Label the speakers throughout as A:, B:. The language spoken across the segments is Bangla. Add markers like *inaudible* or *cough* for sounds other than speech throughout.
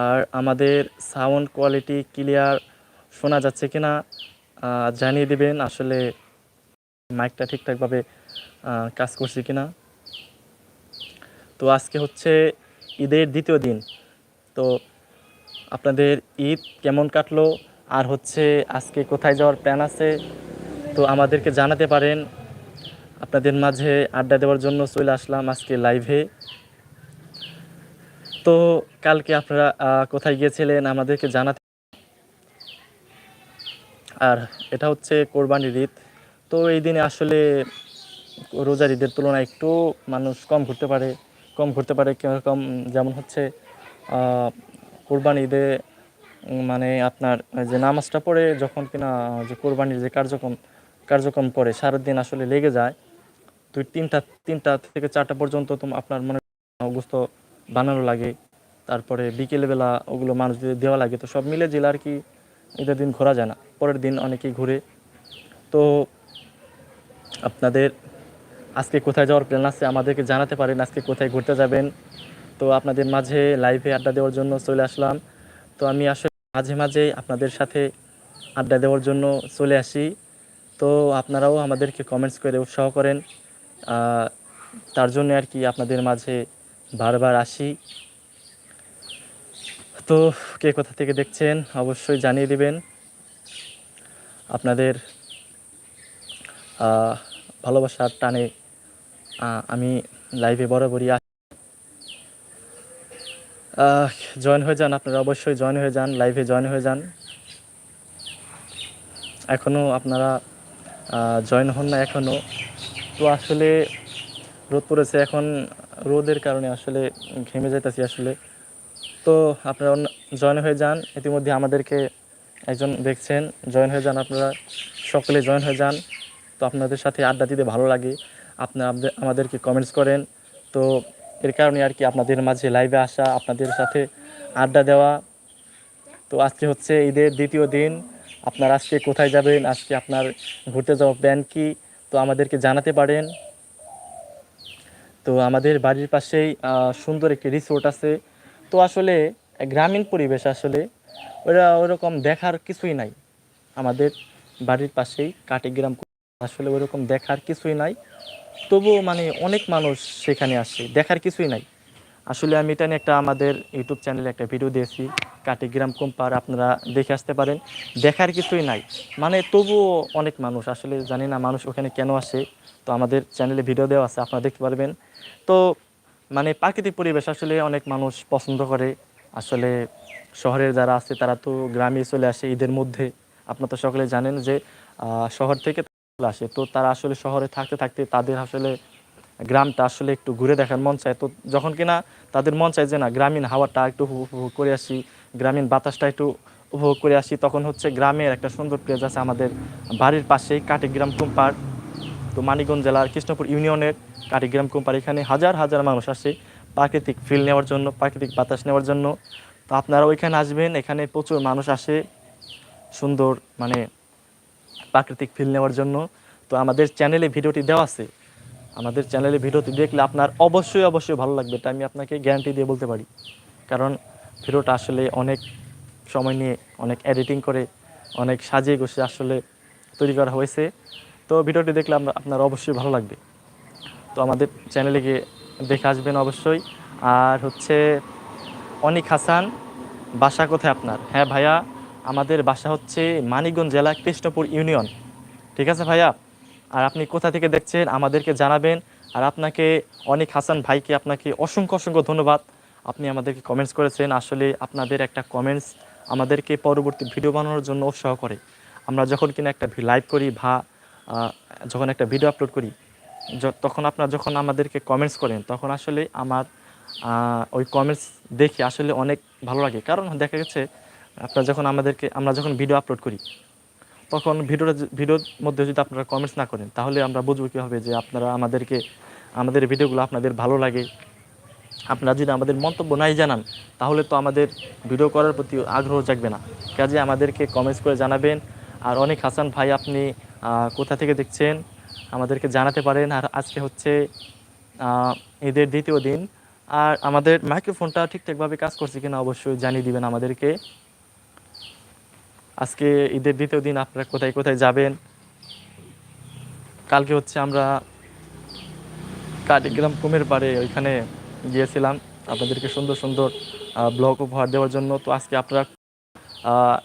A: আর আমাদের সাউন্ড কোয়ালিটি ক্লিয়ার শোনা যাচ্ছে কি না জানিয়ে দিবেন আসলে মাইকটা ঠিকঠাকভাবে কাজ করছে কি না তো আজকে হচ্ছে ঈদের দ্বিতীয় দিন। তো আপনাদের ঈদ কেমন কাটলো? আর হচ্ছে আজকে কোথায় যাওয়ার প্ল্যান আছে? তো আমাদেরকে জানাতে পারেন। আপনাদের মাঝে আড্ডা দেওয়ার জন্য চলে আসলাম আজকে লাইভে। তো কালকে আপনারা কোথায় গিয়েছিলেন আমাদেরকে জানাতে আর এটা হচ্ছে কোরবানির ঈদ। তো এই দিনে আসলে রোজার ঈদের তুলনায় একটু মানুষ কম ঘুরতে পারে, কম ঘুরতে পারে কম যেমন হচ্ছে কোরবানি ঈদে মানে আপনার যে নামাজটা পড়ে যখন কিনা যে কোরবানির যে কার্যক্রম কার্যক্রম করে সারাদিন আসলে লেগে যায়। দুই তিনটা তিনটা থেকে চারটা পর্যন্ত তো আপনার মনে অবস্থ বানানো লাগে, তারপরে বিকেলবেলা ওগুলো মানুষদের দেওয়া লাগে, তো সব মিলে জেলা আর কি ঈদের দিন ঘোরা যায় না। পরের দিন অনেকেই ঘুরে। তো আপনাদের আজকে কোথায় যাওয়ার প্ল্যান আছে আমাদেরকে জানাতে পারেন, আজকে কোথায় ঘুরতে যাবেন। তো আপনাদের মাঝে লাইভে আড্ডা দেওয়ার জন্য চলে আসলাম। তো আমি আসলে মাঝে মাঝে আপনাদের সাথে আড্ডা দেওয়ার জন্য চলে আসি। তো আপনারাও আমাদেরকে কমেন্টস করে উৎসাহ করেন। তার জন্য আর কি আপনাদের মাঝে বারবার আসি। তো কে কোথা থেকে দেখছেন অবশ্যই জানিয়ে দিবেন। আপনাদের ভালোবাসার টানে আমি লাইভে বরাবরই আসি জয়েন হয়ে যান আপনারা অবশ্যই জয়েন হয়ে যান লাইভে জয়েন হয়ে যান। এখনও আপনারা জয়েন হন না এখনও তো আসলে রোদ পড়েছে, এখন রোদের কারণে আসলে ঘেমে যাইতেছি আসলে। তো আপনারা জয়েন হয়ে যান, ইতিমধ্যে আমাদেরকে একজন দেখছেন জয়েন হয়ে যান আপনারা, সকলে জয়েন হয়ে যান। তো আপনাদের সাথে আড্ডা দিতে ভালো লাগে আপনারা আমাদেরকে কমেন্টস করেন। তো এর কারণে আর কি আপনাদের মাঝে লাইভে আসা, আপনাদের সাথে আড্ডা দেওয়া। তো আজকে হচ্ছে ঈদের দ্বিতীয় দিন, আপনার আজকে কোথায় যাবেন, আজকে আপনার ঘুরতে যাওয়ার প্ল্যান কি? তো আমাদেরকে জানাতে পারেন। তো আমাদের বাড়ির পাশেই সুন্দর একটি রিসোর্ট আছে। তো আসলে গ্রামীণ পরিবেশ আসলে ওরা ওরকম দেখার কিছুই নাই। আমাদের বাড়ির পাশেই কাটিগ্রাম আসলে ওরকম দেখার কিছুই নাই। তবুও মানে অনেক মানুষ সেখানে আসে, দেখার কিছুই নাই। আসলে আমি এটা নিয়ে একটা আমাদের ইউটিউব চ্যানেলে একটা ভিডিও দিয়েছি কাটিগ্রাম কোম্পার আপনারা দেখে আসতে পারেন। দেখার কিছুই নাই। মানে তবুও অনেক মানুষ, আসলে জানি না মানুষ ওখানে কেন আসে। তো আমাদের চ্যানেলে ভিডিও দেওয়া আছে, আপনারা দেখতে পারবেন। তো মানে প্রাকৃতিক পরিবেশ আসলে অনেক মানুষ পছন্দ করে। আসলে শহরের যারা আছে, তারা তো গ্রামে চলে আসে ঈদের মধ্যে। আপনারা তো সকলে জানেন যে শহর থেকে আসে। তো তারা আসলে শহরে থাকতে থাকতে তাদের আসলে গ্রামটা আসলে একটু ঘুরে দেখার মন চায়। তো যখন কিনা তাদের মন চায় যে না, গ্রামীণ হাওয়াটা একটু উপভোগ করে আসি, গ্রামীণ বাতাসটা একটু উপভোগ করে আসি, তখন হচ্ছে গ্রামের একটা সুন্দর প্লেস আছে আমাদের বাড়ির পাশেই কাটিগ্রাম কুম্পার। তো মানিকগঞ্জ জেলার কৃষ্ণপুর ইউনিয়নের কাটিগ্রাম কোম্পানি এখানে হাজার হাজার মানুষ আসে প্রাকৃতিক ফিল নেওয়ার জন্য, প্রাকৃতিক বাতাস নেওয়ার জন্য। তো আপনারা ওইখানে আসবেন, এখানে প্রচুর মানুষ আসে সুন্দর মানে প্রাকৃতিক ফিল নেওয়ার জন্য। তো আমাদের চ্যানেলে ভিডিওটি দেওয়া আছে। আমাদের চ্যানেলে ভিডিওটি দেখলে আপনার অবশ্যই অবশ্যই ভালো লাগবে। এটা আমি আপনাকে গ্যারান্টি দিয়ে বলতে পারি। কারণ ভিডিওটা আসলে অনেক সময় নিয়ে অনেক এডিটিং করে, অনেক সাজিয়ে গুছিয়ে আসলে তৈরি করা হয়েছে। তো ভিডিওটি দেখলে আমরা, আপনার অবশ্যই ভালো লাগবে। তো আমাদের চ্যানেলে গিয়ে দেখে আসবেন অবশ্যই। আর হচ্ছে অনিক হাসান, বাসা কোথায় আপনার? হ্যাঁ ভাইয়া, আমাদের বাসা হচ্ছে মানিকগঞ্জ জেলা কৃষ্ণপুর ইউনিয়ন। ঠিক আছে ভাইয়া? আর আপনি কোথা থেকে দেখছেন আমাদেরকে জানাবেন। আর আপনাকে অনেক হাসান ভাইকে আপনাকে অসংখ্য অসংখ্য ধন্যবাদ। আপনি আমাদেরকে কমেন্টস করেছেন। আসলে আপনাদের একটা কমেন্টস আমাদেরকে পরবর্তী ভিডিও বানানোর জন্য উৎসাহ করে। আমরা যখন কিনা একটা লাইভ করি বা যখন একটা ভিডিও আপলোড করি তখন আপনারা যখন আমাদেরকে কমেন্টস করেন, তখন আসলে আমার ওই কমেন্টস দেখে আসলে অনেক ভালো লাগে। কারণ দেখা গেছে, আপনারা যখন আমাদেরকে আমরা যখন ভিডিও আপলোড করি তখন ভিডিওটা ভিডিওর মধ্যে যদি আপনারা কমেন্টস না করেন, তাহলে আমরা বুঝব কীভাবে যে আপনারা আমাদেরকে, আমাদের ভিডিওগুলো আপনাদের ভালো লাগে। আপনারা যদি আমাদের মন্তব্য নাই জানান, তাহলে তো আমাদের ভিডিও করার প্রতি আগ্রহ জাগবে না। কাজে আমাদেরকে কমেন্টস করে জানাবেন। আর অনেক হাসান ভাই আপনি কোথা থেকে দেখছেন? আমাদেরকে জানাতে পারেন। আর আজকে হচ্ছে ঈদের দ্বিতীয় দিন। আর আমাদের মাইক্রোফোনটা ঠিকঠাকভাবে কাজ করছে কিনা অবশ্যই জানিয়ে দিবেন আমাদেরকে। আজকে ঈদের দ্বিতীয় দিন আপনারা কোথায় কোথায় যাবেন? কালকে হচ্ছে আমরা কাটিগ্রাম কুমের পাড়ে ওইখানে গিয়েছিলাম আপনাদেরকে সুন্দর সুন্দর ব্লগ উপহার দেওয়ার জন্য। তো আজকে আপনারা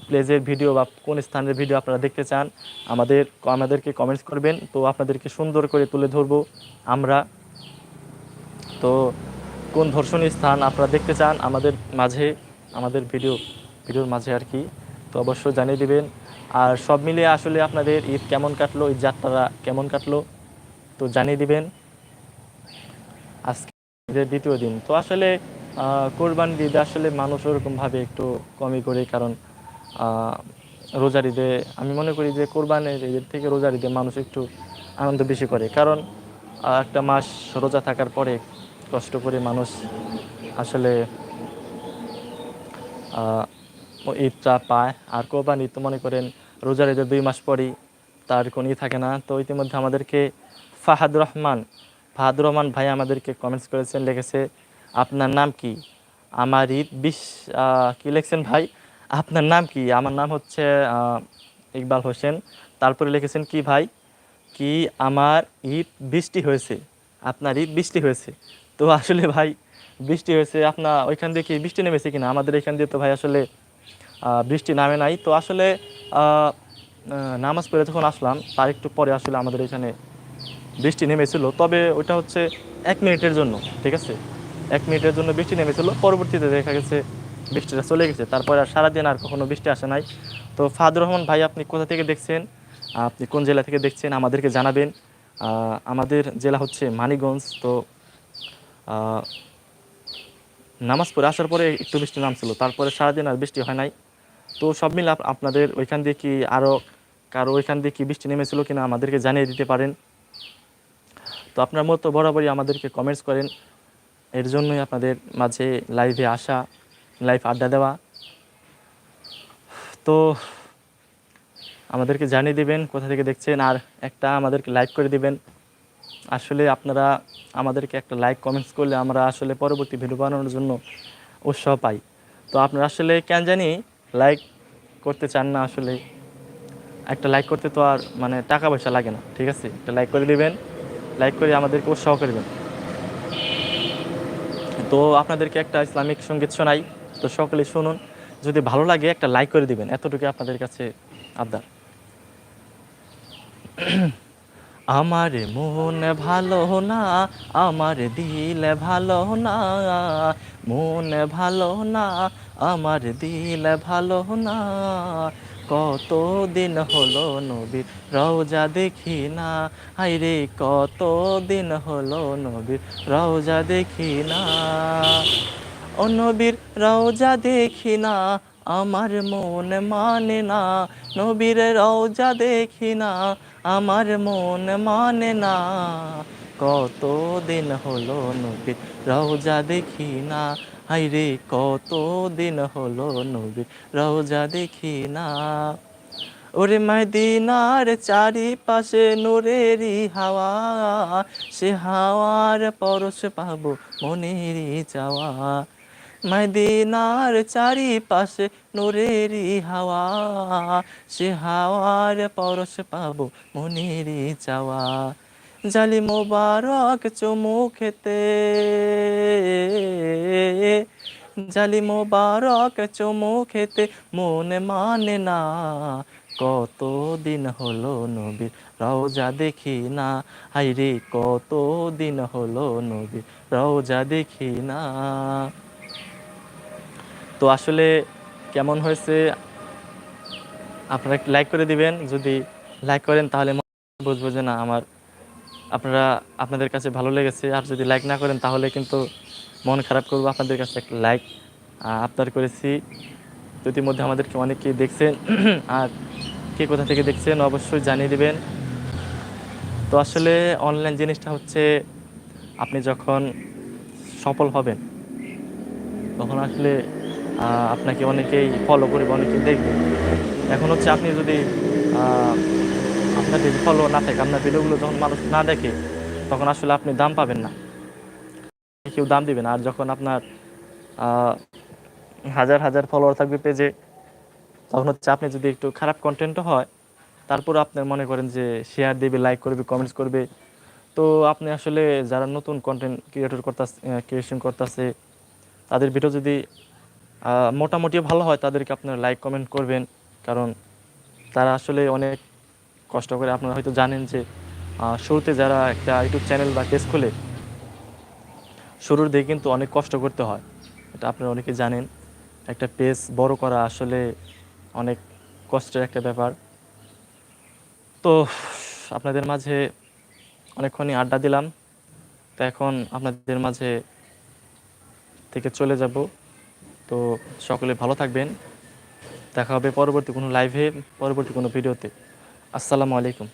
A: প্লেজের ভিডিও বা কোন স্থানের ভিডিও আপনারা দেখতে চান, আমাদের, আমাদেরকে কমেন্টস করবেন। তো আপনাদেরকে সুন্দর করে তুলে ধরবো আমরা। তো কোন ধর্ষণীয় স্থান আপনারা দেখতে চান, আমাদের মাঝে, আমাদের ভিডিও, ভিডিওর মাঝে আর কি। তো অবশ্যই জানিয়ে দিবেন। আর সব মিলিয়ে আসলে আপনাদের ঈদ কেমন কাটলো, ঈদ যাত্রাটা কেমন কাটলো, তো জানিয়ে দিবেন। আজকে ঈদের দ্বিতীয় দিন। তো আসলে কোরবান ঈদে আসলে মানুষ ওরকমভাবে একটু কমই করে, কারণ রোজার ঈদে আমি মনে করি যে কোরবানের ঈদের থেকে রোজার ঈদে মানুষ একটু আনন্দ বেশি করে। কারণ একটা মাস রোজা থাকার পরে কষ্ট করে মানুষ আসলে ঈদটা পায়। আর কোরবান ঈদ মনে করেন রোজার ঈদের দুই মাস পরই তার কোনো ই থাকে না। তো ইতিমধ্যে আমাদেরকে ফাহাদ রহমান ফাহাদ রহমান ভাই আমাদেরকে কমেন্টস করেছেন, লিখেছে, আপনার নাম কি? আমার ঈদ বিশ কি লিখছেন ভাই? আপনার নাম কি? আমার নাম হচ্ছে ইকবাল হোসেন। তারপরে লিখেছেন, কি ভাই? কি আমার ঈদ বৃষ্টি হয়েছে? আপনার ঈদ বৃষ্টি হয়েছে? তো আসলে ভাই, বৃষ্টি হয়েছে, আপনার ওইখান দিয়ে কি বৃষ্টি নেমেছে কিনা? আমাদের এখান দিয়ে তো ভাই আসলে বৃষ্টি নামে নাই। তো আসলে নামাজ পড়ে যখন আসলাম, তার একটু পরে আসলে আমাদের এখানে বৃষ্টি নেমেছিল। তবে ওইটা হচ্ছে এক মিনিটের জন্য, ঠিক আছে? এক মিনিটের জন্য বৃষ্টি নেমেছিল। পরবর্তীতে দেখা গেছে বৃষ্টিটা চলে গেছে। তারপরে আর সারাদিন আর কখনো বৃষ্টি আসে নাই। তো ফাদুর রহমান ভাই, আপনি কোথা থেকে দেখছেন? আপনি কোন জেলা থেকে দেখছেন? আমাদেরকে জানাবেন। আমাদের জেলা হচ্ছে মানিগঞ্জ তো নামাজ পড়ে আসার পরে একটু বৃষ্টি নামছিল। তারপরে সারাদিন আর বৃষ্টি হয় নাই। তো সব মিলে আপনাদের ওইখান দিয়ে কি আরও কারও ওইখান দিয়ে কি বৃষ্টি নেমেছিল কিনা আমাদেরকে জানিয়ে দিতে পারেন। তো আপনার মতো বরাবরই আমাদেরকে কমেন্টস করেন। এর জন্যই আপনাদের মাঝে লাইভে আসা লাইভ আড্ডা দেওয়া। তো আমাদেরকে জানিয়ে দিবেন কোথা থেকে দেখছেন আর একটা আমাদেরকে লাইক করে দিবেন। আসলে আপনারা আমাদেরকে একটা লাইক কমেন্টস করলে আমরা আসলে পরবর্তী ভিডিও বানানোর জন্য উৎসাহ পাই। তো আপনারা আসলে কেন জানি লাইক করতে চান না আসলে, একটা লাইক করতে তো আর মানে টাকা পয়সা লাগে না, ঠিক আছে? একটা লাইক করে দিবেন লাইক করে আমাদেরকে উৎসাহ করবেন তো আপনাদেরকে একটা ইসলামিক সংগীত শোনাই, তো সকলে শুনুন। যদি ভালো লাগে একটা লাইক করে দিবেন এতটুকু আপনাদের কাছে আবদার। আমার মন ভালো না, আমার দিল ভালো না, মন ভালো না, আমার দিল ভালো না। কত দিন হলো নবীর রওজা দেখি না হাইরে কত দিন হলো নবীর রওজা দেখি না। ও নবীর রওজা দেখি না, আমার মন মানে না, নবীর রওজা দেখি না আমার মন মানে না। কত দিন হলো নবীর রওজা দেখি না। হাইরে কত দিন হলো নবীর রওজা দেখি না। ওরে মদিনার চারিপাশে নূরেরই হাওয়া। সে হাওয়ার পরশ পাবো মনেরই চাওয়া। মদিনার চারিপাশে নূরেরই হাওয়া, সে হাওয়ার পরশ পাবো মনেরই চাওয়া। জালি মোবারক চুমু খেতে, জালি মোবারক চুমু খেতে মন মানে না। কত দিন হলো নবীর রওজা দেখি না হাইরে কত দিন হলো নবীর রওজা দেখি না। তো আসলে কেমন হয়েছে? আপনারা লাইক করে দিবেন। যদি লাইক করেন তাহলে বুঝব যে না, আমার আপনারা, আপনাদের কাছে ভালো লেগেছে। আর যদি লাইক না করেন তাহলে কিন্তু মন খারাপ করব। আপনাদের কাছে একটা লাইক আপনার করেছি। ইতিমধ্যে আমাদেরকে অনেকে দেখছেন। *clears throat* আর কে কোথা থেকে দেখছেন অবশ্যই জানিয়ে দেবেন। তো আসলে অনলাইন জিনিসটা হচ্ছে, আপনি যখন সফল হবেন, তখন আসলে আপনাকে অনেকেই ফলো করবে অনেকেই দেখবে। এখন হচ্ছে আপনি যদি আপনার যদি ফলো না থাকে, আপনার ভিডিওগুলো যখন মানুষ না দেখে, তখন আসলে আপনি দাম পাবেন না। কেউ দাম দিবে না। আর যখন আপনার হাজার হাজার ফলোয়ার থাকবে পেজে তখন হচ্ছে আপনি যদি একটু খারাপ কন্টেন্টও হয় তারপর আপনার মনে করেন যে শেয়ার দেবে লাইক করবে কমেন্টস করবে। তো আপনি আসলে যারা নতুন কন্টেন্ট ক্রিয়েটর করতে ক্রিয়েশন করতেছে, তাদের ভিডিও যদি মোটামুটি ভালো হয় তাদেরকে আপনারা লাইক কমেন্ট করবেন। কারণ তারা আসলে অনেক কষ্ট করে আপনারা হয়তো জানেন যে শুরুতে যারা একটা ইউটিউব চ্যানেল বা পেজ খোলে, শুরুর দিকে কিন্তু অনেক কষ্ট করতে হয়। এটা আপনারা অনেকে জানেন। একটা পেজ বড় করা আসলে অনেক কষ্টের একটা ব্যাপার। তো আপনাদের মাঝে অনেকক্ষণই আড্ডা দিলাম। তো এখন আপনাদের মাঝে থেকে চলে যাব। তো সকলে ভালো থাকবেন। দেখা হবে পরবর্তী কোনো লাইভে পরবর্তী কোনো ভিডিওতে আসসালামু আলাইকুম।